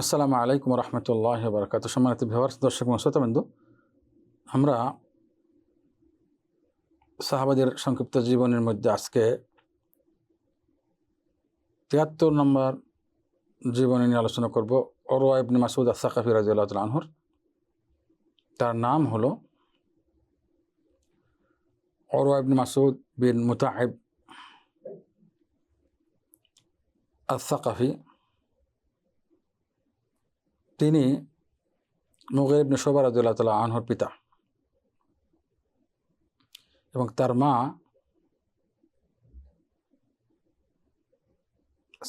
আসসালামু আলাইকুম রহমতুল্লাহ বরকাত সম্মানিত ভিওয়ার্স দর্শক শ্রোতাবিন্দু, আমরা সাহাবাদের সংক্ষিপ্ত জীবনের মধ্যে আজকে তিয়াত্তর নম্বর জীবনী নিয়ে আলোচনা করব। অরোয়া ইবনে মাসুদ আসাকাফি রাজিউল্লাহ আনহর। তার নাম হলো অরোয়া মাসুদ বিন মুতাহিব আসাকাফি তিনি মুগের ইবনে শোভা রাজুল্লাহ তালা আনহর পিতা এবং তার মা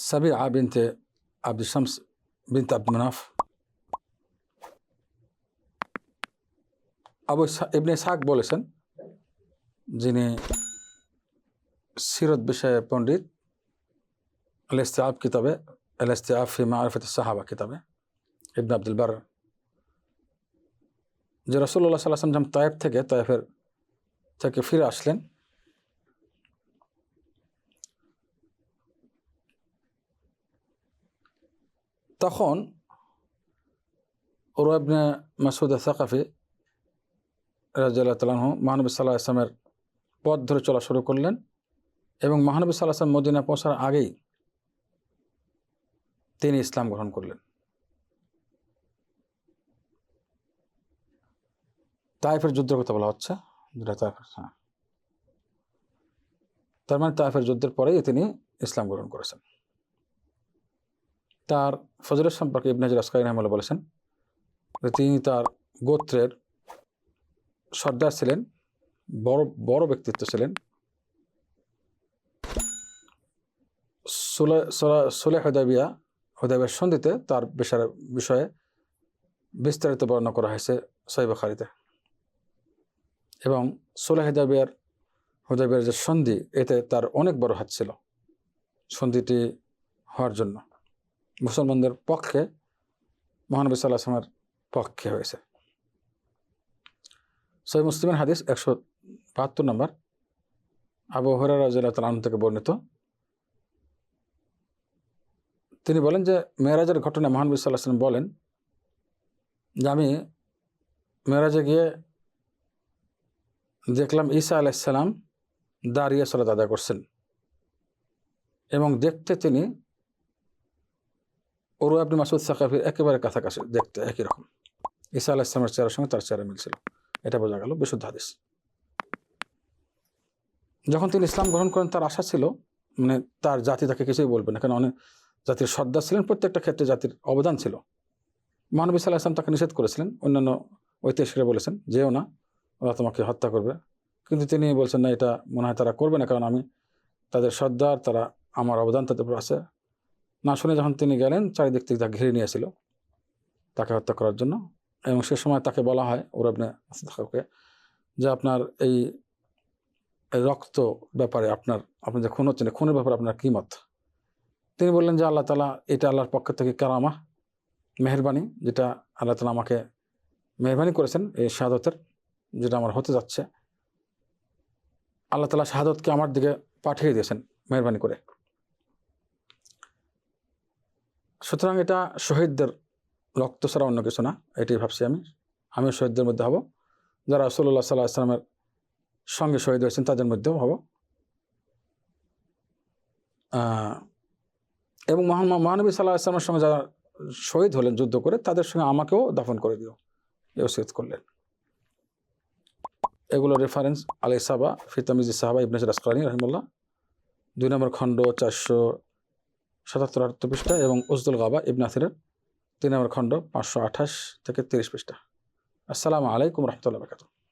সাবিআ বিনতে আব্দুল শামস বিনতে আব্দুল মানাফ, আবু ইবনে সাক বলেছেন যিনি সিরত বিষয়ে পণ্ডিত আল ইস্তেআব কিতাবে আল ইস্তেআব ফি মারফত সাহাবা কিতাবে। ইবন আব্দুল বার যে রসুল্লাহ সাল্লাহ সাল্লাম তায়েব থেকে তায়েফের থেকে ফিরে আসলেন। তখন ওরাবনে মাসুদ সাকাফি রাজিয়াল্লাহ তালাহ মহানবী সাল্লাহ আসলামের পথ ধরে চলা শুরু করলেন এবং মহানবী সাল্লাহ আসলাম মদিনা পৌঁছার আগেই তিনি ইসলাম গ্রহণ করলেন। তাইফের যুদ্ধের কথা বলা হচ্ছে। যেটা তাইফের হ্যাঁ। তার মানে তাইফের যুদ্ধের পরেই তিনি ইসলাম গ্রহণ করেছেন। তার ফজরের সম্পর্কে ইবনে হাজার আসকাই রহমাল্লাহ বলেছেন তিনি তার গোত্রের সর্দার ছিলেন, বড় বড় ব্যক্তিত্ব ছিলেন। সুলে হদাবিয়া হদাবিয়ার সন্ধিতে তার বিষয়ে বিষয়ে বিস্তারিত বর্ণনা করা হয়েছে সাইবাখারিতে এবং সোলাহ হেদাবিয়ার হুদাবিয়ার যে সন্ধি, এতে তার অনেক বড় হাত ছিল সন্ধিটি হওয়ার জন্য। মুসলমানদের পক্ষে, মহানবী সাল্লাহ আসলামের পক্ষে হয়েছে। সই মুসলিমের হাদিস একশো বাহাত্তর নম্বর। আবু হরার তালাম থেকে বর্ণিত। তিনি বলেন যে, মেয়েরাজের ঘটনায় মহানবী সাল্লাহ আসলাম বলেন যে, আমি মেয়েরাজে গিয়ে দেখলাম ঈসা আলাইসাল্লাম দাঁড়িয়ে সলাত আদায় করছেন এবং দেখতে তিনি ওরু আপনি মাসুদ সাকাফির একেবারে কাছাকাছি, দেখতে একই রকম। ঈসা আলাইসলামের চেহারার সঙ্গে তার চেহারা মিলছিল। এটা বোঝা গেল বিশুদ্ধ হাদিস। যখন তিনি ইসলাম গ্রহণ করেন, তার আশা ছিল মানে তার জাতি তাকে কিছুই বলবে না, কারণ অনেক জাতির সর্দার ছিলেন, প্রত্যেকটা ক্ষেত্রে জাতির অবদান ছিল। মহানবী সাল্লাহ আসলাম তাকে নিষেধ করেছিলেন, অন্যান্য ঐতিহাসিকরা বলেছেন, যেও না ওরা তোমাকে হত্যা করবে। কিন্তু তিনি বলছেন, না, এটা মনে হয় তারা করবে না, কারণ আমি তাদের সর্দার, তারা আমার অবদান তাদের উপর আছে। না শুনে যখন তিনি গেলেন, চারিদিক থেকে তাকে ঘিরে নিয়েছিল তাকে হত্যা করার জন্য। এবং সে সময় তাকে বলা হয় ওরাবনে ওকে যে আপনার এই রক্ত ব্যাপারে আপনার, আপনি যে খুন হচ্ছেন খুনের ব্যাপারে আপনার কী মত? তিনি বললেন যে, আল্লাহ তালা এটা আল্লাহর পক্ষ থেকে কারামা, মেহরবানি, যেটা আল্লাহ তালা আমাকে মেহরবানি করেছেন এই শাহাদতের। যেটা আমার হতে যাচ্ছে। আল্লাহ তালা শাহাদতকে আমার দিকে পাঠিয়ে দিয়েছেন মেহরবানি করে। সুতরাং এটা শহীদদের রক্ত ছাড়া অন্য কিছু না, এটাই ভাবছি আমি। আমিও শহীদদের মধ্যে হব। যারা রসল্লাহ সাল্লাহ আসলামের সঙ্গে শহীদ হয়েছেন, তাদের মধ্যেও হব। এবং মহান, মহানবী সাল্লাহ আসলামের সঙ্গে যারা শহীদ হলেন, যুদ্ধ করে, তাদের সঙ্গে আমাকেও দাফন করে দিও। এ করলেন। এগুলো রেফারেন্স আলে সাবা ফিতামিজ সাহাবা, ইবনে রাসকালানি রহমুল্লাহ দুই নম্বর খণ্ড চারশো সাতাত্তর আটাত্তর পৃষ্ঠা এবং উজদুল গাবা ইবনাথিরের তিন নম্বর খণ্ড পাঁচশো আঠাশ থেকে তিরিশ পৃষ্ঠা। আসসালামু আলাইকুম রহমতুল্লাহ বাকাতু